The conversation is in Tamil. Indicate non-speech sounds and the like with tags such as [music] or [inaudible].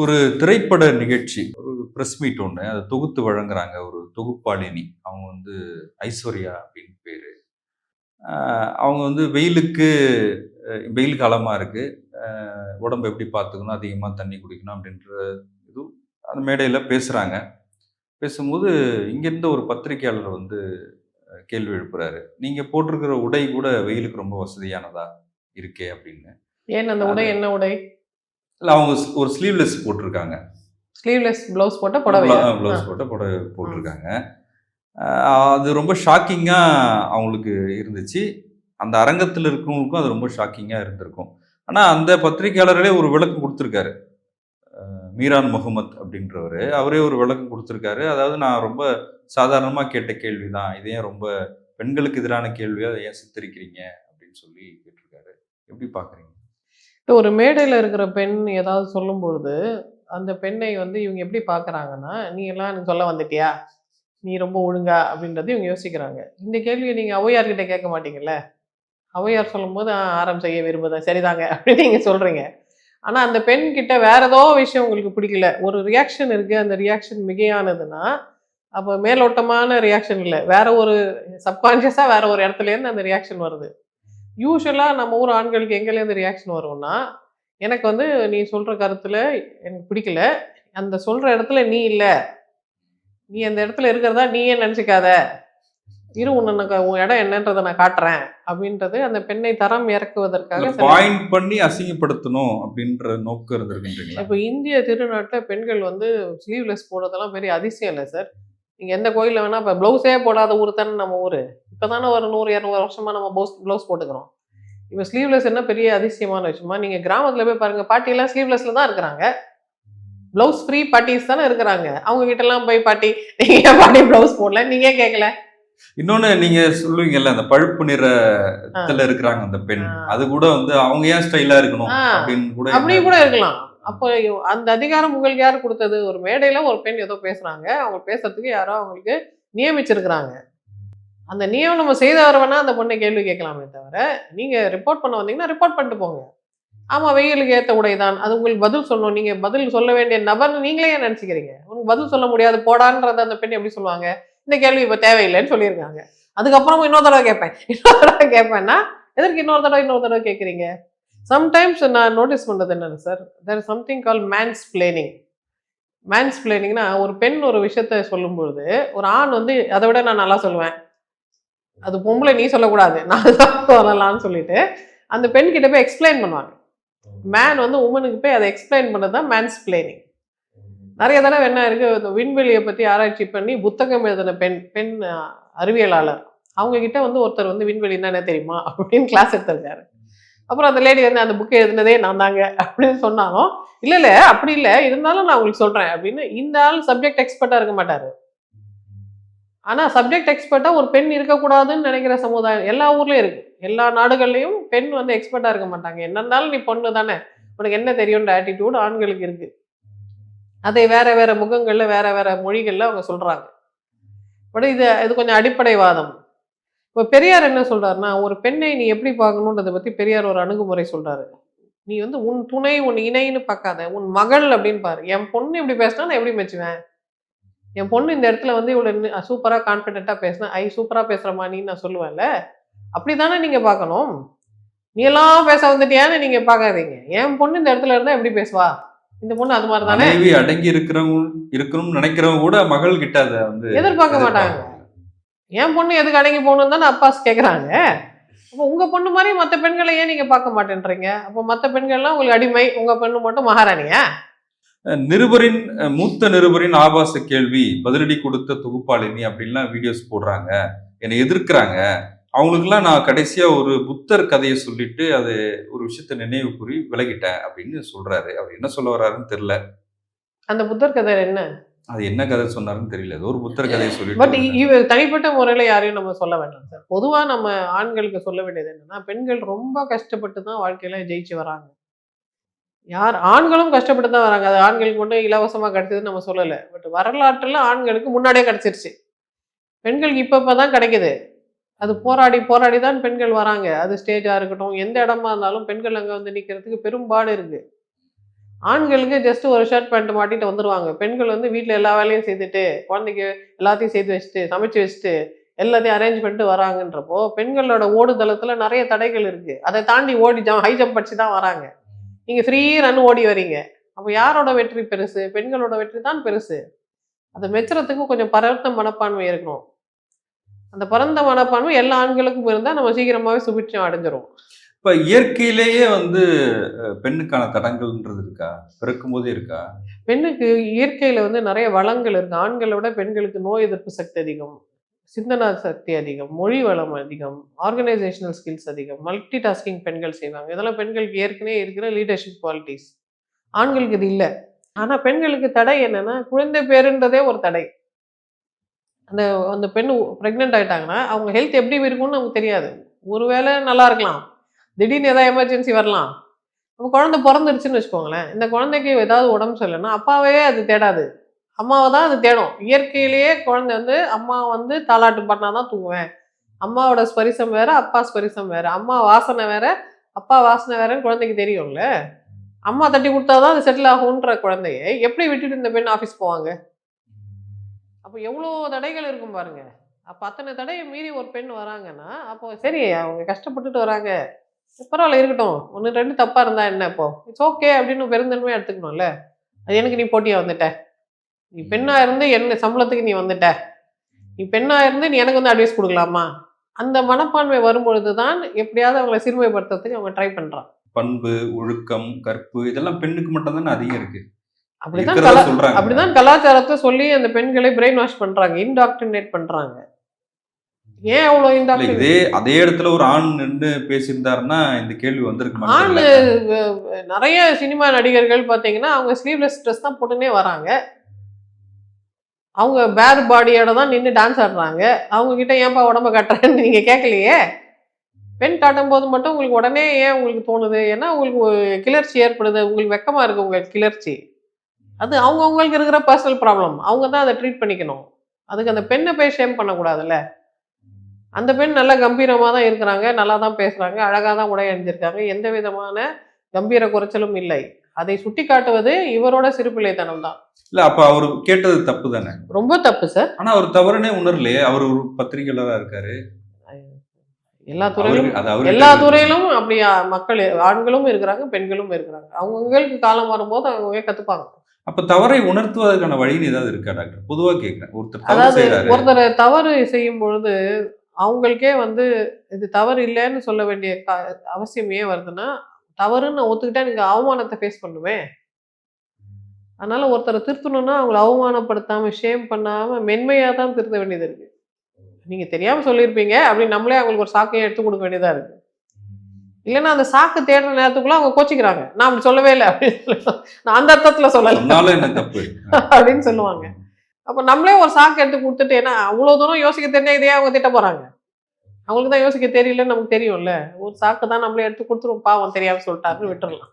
ஒரு திரைப்பட நிகழ்ச்சி ஒரு ப்ரெஸ் மீட் ஒன்று அதை தொகுத்து வழங்குறாங்க ஒரு தொகுப்பாளினி. அவங்க வந்து ஐஸ்வர்யா அப்படின்னு பேர். அவங்க வந்து வெயிலுக்கு வெயில் காலமாக இருக்குது உடம்பு எப்படி பார்த்துக்கணும் அதிகமாக தண்ணி குடிக்கணும் அப்படின்ற இது. அந்த மேடையில் பேசுகிறாங்க பேசும்போது இங்கேருந்து ஒரு பத்திரிக்கையாளர் வந்து கேள்வி எழுப்புறாரு. நீங்கள் போட்டிருக்கிற உடை கூட வெயிலுக்கு ரொம்ப வசதியானதா இருக்கே? அப்படின்னு. ஏன் அந்த உடை என்ன உடை? இல்லை அவங்க ஒரு ஸ்லீவ்லெஸ் போட்டிருக்காங்க. ஸ்லீவ்லெஸ் பிளவுஸ் போட்ட புடவையா? ப்ளவுஸ் போட்ட புடவை போட்டிருக்காங்க. அது ரொம்ப ஷாக்கிங்காக அவங்களுக்கு இருந்துச்சு. அந்த அரங்கத்தில் இருக்கிறவங்களுக்கும் அது ரொம்ப ஷாக்கிங்காக இருந்திருக்கும். ஆனால் அந்த பத்திரிகையாளர்களே ஒரு விளக்கம் கொடுத்துருக்காரு. மீரான் முகமத் அப்படின்றவர். அவரே ஒரு விளக்கம் கொடுத்துருக்காரு. அதாவது நான் ரொம்ப சாதாரணமாக கேட்ட கேள்வி தான் இதே ரொம்ப பெண்களுக்கு எதிரான கேள்வியாக அதை ஏன் சித்தரிக்கிறீங்க? அப்படின்னு சொல்லி கேட்டிருக்காரு. எப்படி பார்க்குறீங்க இப்போ ஒரு மேடையில் இருக்கிற பெண் ஏதாவது சொல்லும்பொழுது அந்த பெண்ணை வந்து இவங்க எப்படி பார்க்குறாங்கன்னா நீ எல்லாம் எனக்கு சொல்ல வந்துட்டியா? நீ ரொம்ப ஒழுங்கா அப்படின்றது இவங்க யோசிக்கிறாங்க. இந்த கேள்வியை நீங்கள் ஔவையார்கிட்ட கேட்க மாட்டீங்கல்ல? ஔவையார் சொல்லும்போது ஆரம் செய்ய விரும்புதேன் சரிதாங்க அப்படின்னு நீங்கள் சொல்கிறீங்க ஆனால் அந்த பெண் கிட்ட வேற ஏதோ விஷயம் உங்களுக்கு பிடிக்கல. ஒரு ரியாக்ஷன் இருக்குது அந்த ரியாக்ஷன் மிகையானதுன்னா அப்போ மேலோட்டமான ரியாக்ஷன் இல்லை. வேற ஒரு சப்கான்ஷியஸாக வேற ஒரு இடத்துலேருந்து அந்த ரியாக்ஷன் வருது. யூஸ்வலாக நம்ம ஊர் ஆண்களுக்கு எங்கேருந்து ரியாக்ஷன் வரும்னா எனக்கு வந்து நீ சொல்கிற கருத்தில் எனக்கு பிடிக்கல. அந்த சொல்கிற இடத்துல நீ இல்லை. நீ அந்த இடத்துல இருக்கிறதா நீயே நினச்சிக்காத? இரு உன்னை உன் இடம் என்னன்றதை நான் காட்டுறேன். அப்படின்றது அந்த பெண்ணை தரம் இறக்குவதற்காக பாயிண்ட் பண்ணி அசிங்கப்படுத்தணும் அப்படின்ற நோக்கம் இருந்திருக்குன்றீங்களா? இப்போ இந்திய திருநாட்டில் பெண்கள் வந்து ஸ்லீவ்லெஸ் போடுறதெல்லாம் பெரிய அதிசயம் இல்லை சார் நீங்கள் எந்த கோயிலில் வேணால் இப்போ ப்ளவுஸே போடாத ஊர் தானே நம்ம ஊர். இப்போ தானே ஒரு நூறு இரநூறு வருஷமாக நம்ம ப்ளவுஸ் ப்ளவுஸ் போட்டுக்கிறோம். இப்போ ஸ்லீவ்லெஸ் என்ன பெரிய அதிசயமான விஷயமா நீங்கள் கிராமத்தில் போய் பாருங்கள் பாட்டியெல்லாம் ஸ்லீவ்லெஸ்ல தான் இருக்கிறாங்க. ப்ளவுஸ் ஃப்ரீ பாட்டிஸ் தானே இருக்கிறாங்க. அவங்க கிட்டலாம் போய் பாட்டி நீங்கள் பாட்டி ப்ளவுஸ் போடல? நீங்கள் ஏன் கேட்கல இன்னொன்னு நீங்க சொல்லுவீங்கல்ல அந்த பழுப்பு நிறத்துல இருக்கிறாங்க அந்த பெண். அது கூட வந்து அவங்க ஏன் ஸ்டைலா இருக்கணும். அப்படின்னு கூட அப்படியும் கூட இருக்கலாம். அப்போ அந்த அதிகாரம் உங்களுக்கு யார் கொடுத்தது? ஒரு மேடையில ஒரு பெண் ஏதோ பேசுறாங்க. அவங்க பேசுறதுக்கு யாரோ அவங்களுக்கு நியமிச்சிருக்கிறாங்க. அந்த நியமனம் செய்தவர் வேணா அந்த பொண்ணை கேள்வி கேட்கலாமே தவிர நீங்கள் ரிப்போர்ட் பண்ண வந்தீங்கன்னா ரிப்போர்ட் பண்ணிட்டு போங்க. ஆமாம் வெயிலுக்கு ஏற்ற உடைதான் அது உங்களுக்கு பதில் சொல்லணும். நீங்கள் பதில் சொல்ல வேண்டிய நபர்னு நீங்களே ஏன் உங்களுக்கு பதில் சொல்ல முடியாது போடான்றத அந்த பெண் எப்படி சொல்லுவாங்க? இந்த கேள்வி இப்போ தேவையில்லைன்னு சொல்லியிருக்காங்க. அதுக்கப்புறமும் இன்னொரு தடவை கேட்பேன். [laughs] இன்னொரு தடவை கேட்பேன்னா எதற்கு இன்னொரு தடவை இன்னொரு தடவை கேட்குறீங்க? சம்டைம்ஸ் நான் நோட்டீஸ் பண்ணுறது என்னன்னு sir there is something call men's planning men's பிளேனிங்னா ஒரு பெண் ஒரு விஷயத்த சொல்லும்பொழுது ஒரு ஆண் வந்து அதை விட நான் நல்லா சொல்லுவேன். அது பொம்பளை நீ சொல்லக்கூடாது. [laughs] நான் தான் சொல்லலாம்னு சொல்லிட்டு அந்த பெண் கிட்ட போய் எக்ஸ்பிளைன் பண்ணுவாங்க. மேன் வந்து உமனுக்கு போய் அதை எக்ஸ்பிளைன் பண்ணது தான் மேன்ஸ் பிளேனிங் நிறைய தடவை என்ன இருக்கு இந்த விண்வெளியை பத்தி ஆராய்ச்சி பண்ணி புத்தகம் எழுதின பெண் பெண் அறிவியலாளர். அவங்க கிட்ட வந்து ஒருத்தர் வந்து விண்வெளின்னா என்ன தெரியுமா? [laughs] அப்படின்னு கிளாஸ் எடுத்திருக்காரு. அப்புறம் அந்த லேடி வந்து அந்த புக்கை எழுதினதே நான் தாங்க. அப்படின்னு சொன்னாலும் இல்ல இல்ல அப்படி இல்ல. இருந்தாலும் நான் உங்களுக்கு சொல்றேன். அப்படின்னு இந்த ஆள் சப்ஜெக்ட் எக்ஸ்பர்ட்டா இருக்க மாட்டாரு. ஆனால் சப்ஜெக்ட் எக்ஸ்பர்ட்டாக ஒரு பெண் இருக்கக்கூடாதுன்னு நினைக்கிற சமுதாயம் எல்லா ஊர்லேயும் இருக்குது எல்லா நாடுகள்லையும் பெண் வந்து எக்ஸ்பர்ட்டாக இருக்க மாட்டாங்க. என்னன்னாலும் நீ பொண்ணு தானே. உனக்கு என்ன தெரியும்ன்ற ஆட்டிடியூட் ஆண்களுக்கு இருக்குது அதை வேற வேற முகங்களில் வேற வேற மொழிகளில் அவங்க சொல்கிறாங்க பட் இது இது கொஞ்சம் அடிப்படைவாதம். இப்போ பெரியார் என்ன சொல்கிறாருன்னா ஒரு பெண்ணை நீ எப்படி பார்க்கணுன்றதை பற்றி பெரியார் ஒரு அணுகுமுறை சொல்கிறாரு நீ வந்து உன் துணை உன் இணைன்னு பார்க்காத. உன் மகள் அப்படின்னு பாரு. என் பொண்ணு இப்படி பேசினா நான் எப்படி மெச்சுவேன்? என் பொண்ணு இந்த இடத்துல வந்து இவ்வளோ சூப்பராக கான்ஃபிடென்ட்டாக பேசினா ஐ சூப்பராக பேசுகிறமா நீ நான் சொல்லுவேன்ல. அப்படி தானே நீங்கள் பார்க்கணும்? நீ எல்லாம் பேச வந்துட்டியான்னு நீங்கள் பார்க்காதீங்க. என் பொண்ணு இந்த இடத்துல இருந்தால் எப்படி பேசுவா? இந்த பொண்ணு அது மாதிரி தானே? அடங்கி இருக்கிறவங்க இருக்கணும்னு நினைக்கிறவங்க கூட மகள் கிட்ட அதை வந்து எதிர்பார்க்க மாட்டாங்க. என் பொண்ணு எதுக்கு அடங்கி போகணும்னு தானே அப்பாஸ் கேட்குறாங்க அப்போ உங்கள் பொண்ணு மாதிரி மற்ற பெண்களை ஏன் நீங்கள் பார்க்க மாட்டேன்றீங்க? அப்போ மற்ற பெண்கள்லாம் உங்களுக்கு அடிமை உங்கள் பெண்ணு மட்டும் மகாராணியா? நிருபரின் மூத்த நிருபரின் ஆபாச கேள்வி பதிலடி கொடுத்த தொகுப்பாளினி அப்படின்லாம் வீடியோஸ் போடுறாங்க என்னை எதிர்க்கிறாங்க. அவங்களுக்குலாம் நான் கடைசியா ஒரு புத்தர் கதையை சொல்லிட்டு அது ஒரு விஷயத்த நினைவு கூறி விலகிட்டேன் அப்படின்னு சொல்றாரு. அவர் என்ன சொல்ல வர்றாருன்னு தெரியல. அந்த புத்தர் கதை என்ன? அது என்ன கதை சொன்னாருன்னு தெரியல. ஒரு புத்தர் கதையை பட் சொல்லிட்டு இவர் தனிப்பட்ட முறையில் யாரையும் நம்ம சொல்ல வேண்டாம் சார். பொதுவாக நம்ம ஆண்களுக்கு சொல்ல வேண்டியது என்னன்னா பெண்கள் ரொம்ப கஷ்டப்பட்டு தான் வாழ்க்கையில ஜெயிச்சு வராங்க. யார் ஆண்களும் கஷ்டப்பட்டு தான் வராங்க. அது ஆண்களுக்கு மட்டும் இலவசமாக கிடைச்சதுன்னு நம்ம சொல்லலை. பட் வரலாற்றில் ஆண்களுக்கு முன்னாடியே கிடச்சிருச்சு. பெண்களுக்கு இப்போ இப்போ தான் கிடைக்குது. அது போராடி போராடி தான் பெண்கள் வராங்க. அது ஸ்டேஜாக இருக்கட்டும் எந்த இடமா இருந்தாலும் பெண்கள் அங்கே வந்து நிற்கிறதுக்கு பெரும்பாடு இருக்குது ஆண்களுக்கு ஜஸ்ட் ஒரு ஷர்ட் பேண்ட் மாட்டிட்டு வந்துடுவாங்க பெண்கள் வந்து வீட்டில் எல்லா வேலையும் செய்துட்டு குழந்தைக்கு எல்லாத்தையும் செய்து வச்சுட்டு சமைச்சு வச்சுட்டு எல்லாத்தையும் அரேஞ்ச் பண்ணிட்டு வராங்கன்றப்போ பெண்களோட ஓடுதளத்தில் நிறைய தடைகள் இருக்குது அதை தாண்டி ஓடி ஜம் ஹை ஜம்ப் அடிச்சு தான் வராங்க. நீங்க ஃப்ரீ ரன் ஓடி வரீங்க அப்போ யாரோட வெற்றி பெருசு? பெண்களோட வெற்றி தான் பெருசு. அதை மெச்சுறதுக்கு கொஞ்சம் பரந்த மனப்பான்மை இருக்கணும். அந்த பரந்த மனப்பான்மை எல்லா ஆண்களுக்கும் இருந்தால் நம்ம சீக்கிரமாவே சுபிட்சம் அடைஞ்சிரும். இப்ப இயற்கையிலேயே வந்து பெண்ணுக்கான தடங்கள்ன்றது இருக்கா? பிறக்கும் போதே இருக்கா? பெண்ணுக்கு இயற்கையில வந்து நிறைய வளங்கள் இருக்கு. ஆண்களை விட பெண்களுக்கு நோய் எதிர்ப்பு சக்தி அதிகம். சிந்தனா சக்தி அதிகம் மொழி வளம் அதிகம் ஆர்கனைசேஷனல் ஸ்கில்ஸ் அதிகம் மல்டி டாஸ்கிங் பெண்கள் செய்வாங்க. இதெல்லாம் பெண்களுக்கு ஏற்கனவே இருக்கிற லீடர்ஷிப் குவாலிட்டிஸ் ஆண்களுக்கு இது இல்லை. ஆனால் பெண்களுக்கு தடை என்னன்னா குழந்தை பேருன்றதே ஒரு தடை. அந்த அந்த பெண் ப்ரெக்னென்ட் ஆகிட்டாங்கன்னா அவங்க ஹெல்த் எப்படி இருக்கும்னு நமக்கு தெரியாது. ஒருவேளை நல்லா இருக்கலாம். திடீர்னு ஏதாவது எமர்ஜென்சி வரலாம். நம்ம குழந்தை பிறந்துருச்சுன்னு வச்சுக்கோங்களேன். இந்த குழந்தைக்கு ஏதாவது உடம்பு சரியில்லைன்னா அப்பாவே அது தேடாது. அம்மாவை தான் அது தேடும். இயற்கையிலேயே குழந்தை வந்து அம்மா வந்து தாலாட்டு பண்ணால் தான் தூங்குவேன். அம்மாவோட ஸ்பரிசம் வேற அப்பா ஸ்பரிசம் வேற. அம்மா வாசனை வேற அப்பா வாசனை வேறன்னு குழந்தைக்கு தெரியும்ல? அம்மா தட்டி கொடுத்தா தான் அது செட்டில் ஆகுன்ற குழந்தைய எப்படி விட்டுட்டு இந்த பெண் ஆஃபீஸ் போவாங்க? அப்போ எவ்வளோ தடைகள் இருக்கும் பாருங்க. அப்போ அத்தனை தடையை மீறி ஒரு பெண் வராங்கன்னா அப்போ சரி அவங்க கஷ்டப்பட்டுட்டு வராங்க. பரவாயில்ல இருக்கட்டும். ஒன்று ரெண்டு தப்பாக இருந்தால் என்ன இப்போ? இட்ஸ் ஓகே அப்படின்னு பெருந்தன்மையாக எடுத்துக்கணும்ல. அது எனக்கு நீ போட்டியாக வந்துட்டேன் நீ பெண்ணா இருந்து என்ன சம்பளத்துக்கு நீ வந்துட்ட. நீ பெண்ணா இருந்து நீ எனக்கு வந்து அட்வைஸ் கொடுக்கலாமா? அந்த மனப்பான்மை வரும்பொழுது தான் எப்படியாவது அவங்கள சிறுமைப்படுத்துறதுக்கு அவங்க ட்ரை பண்றான். பண்பு ஒழுக்கம் கற்பு இதெல்லாம் பெண்ணுக்கு மட்டும் தானே அதிகம் இருக்கு. அப்படிதான் அப்படிதான் கலாச்சாரத்தை சொல்லி அந்த பெண்களை பிரெயின் வாஷ் பண்றாங்க இன்டாக்டினேட் பண்றாங்க. ஏன் அவ்வளோ இல்ல இன்டாக்டினேட் இதே அதே இடத்துல ஒரு ஆண் நின்று பேசியிருந்தாருன்னா இந்த கேள்வி வந்திருக்குமா ஆண். நிறைய சினிமா நடிகர்கள் பார்த்தீங்கன்னா அவங்க ஸ்லீவ்லெஸ் ட்ரெஸ் தான் போட்டுனே வராங்க. அவங்க பேர் பாடியோட தான் நின்று டான்ஸ் ஆடுறாங்க. அவங்க கிட்ட ஏன்பா உடம்ப கட்டுறேன்னு நீங்கள் கேட்கலையே பெண் காட்டும் போது மட்டும் உங்களுக்கு உடனே ஏன் உங்களுக்கு தோணுது? ஏன்னா உங்களுக்கு கிளர்ச்சி ஏற்படுது. உங்களுக்கு வெக்கமாக இருக்குது உங்களுக்கு கிளர்ச்சி. அது அவங்கவுங்களுக்கு இருக்கிற பர்சனல் ப்ராப்ளம் அவங்க தான் அதை ட்ரீட் பண்ணிக்கணும். அதுக்கு அந்த பெண்ணை போய் ஷேம் பண்ணக்கூடாதுல்ல. அந்த பெண் நல்லா கம்பீரமாக தான் இருக்கிறாங்க. நல்லா தான் பேசுகிறாங்க அழகாக தான் உடை அணிஞ்சிருக்காங்க. எந்த விதமான கம்பீர குறைச்சலும் இல்லை. அதை சுட்டி காட்டுவது இவரோட சிறுபிள்ளைத்தனம் தான் இல்ல அப்ப அவரு கேட்டது தப்பு தானே ரொம்ப தப்பு சார். ஆனா அவர் தவறுனே உணரலையே. அவர் ஒரு பத்திரிகையாளரா இருக்காரு. எல்லா துறையிலும் எல்லா துறையிலும் அப்படி மக்கள் ஆண்களும் இருக்கிறாங்க பெண்களும் இருக்கிறாங்க. அவங்கவுங்களுக்கு காலம் வரும்போது அவங்க கத்துப்பாங்க. அப்ப தவறை உணர்த்துவதற்கான வழின்னு ஏதாவது இருக்கா டாக்டர்? பொதுவா கேக்குறேன். ஒருத்தர் அதாவது ஒருத்தர் தவறு செய்யும் பொழுது அவங்களுக்கே வந்து இது தவறு இல்லைன்னு சொல்ல வேண்டிய அவசியம் ஏன் வருதுன்னா தவறுன்னு நான் ஒத்துக்கிட்டா நீங்க அவமானத்தை ஃபேஸ் பண்ணுவேன் அதனால ஒருத்தரை திருத்தணும்னா அவங்கள அவமானப்படுத்தாம ஷேம் பண்ணாம மென்மையா தான் திருத்த வேண்டியது இருக்கு. நீங்க தெரியாம சொல்லியிருப்பீங்க அப்படின்னு நம்மளே அவங்களுக்கு ஒரு சாக்கையை எடுத்து கொடுக்க வேண்டியதா இருக்கு. இல்லைன்னா அந்த சாக்கு தேடுற நேரத்துக்குள்ள அவங்க கோச்சிக்கிறாங்க. நான் அப்படி சொல்லவே இல்லை அப்படின்னு நான் அந்த அர்த்தத்துல சொல்லல. தப்பு? அப்படின்னு சொல்லுவாங்க. அப்ப நம்மளே ஒரு சாக்கு எடுத்து கொடுத்துட்டு ஏன்னா அவ்வளவு தூரம் யோசிக்க தெரிஞ்சா இதையே அவங்க திட்ட போறாங்க. அவங்களுக்கு தான் யோசிக்க தெரியலன்னு நமக்கு தெரியும்ல. ஒரு சாக்கு தான் நம்மளே எடுத்து கொடுத்துருவோம். பாவம் தெரியாம சொல்லிட்டாருன்னு விட்டுறலாம்.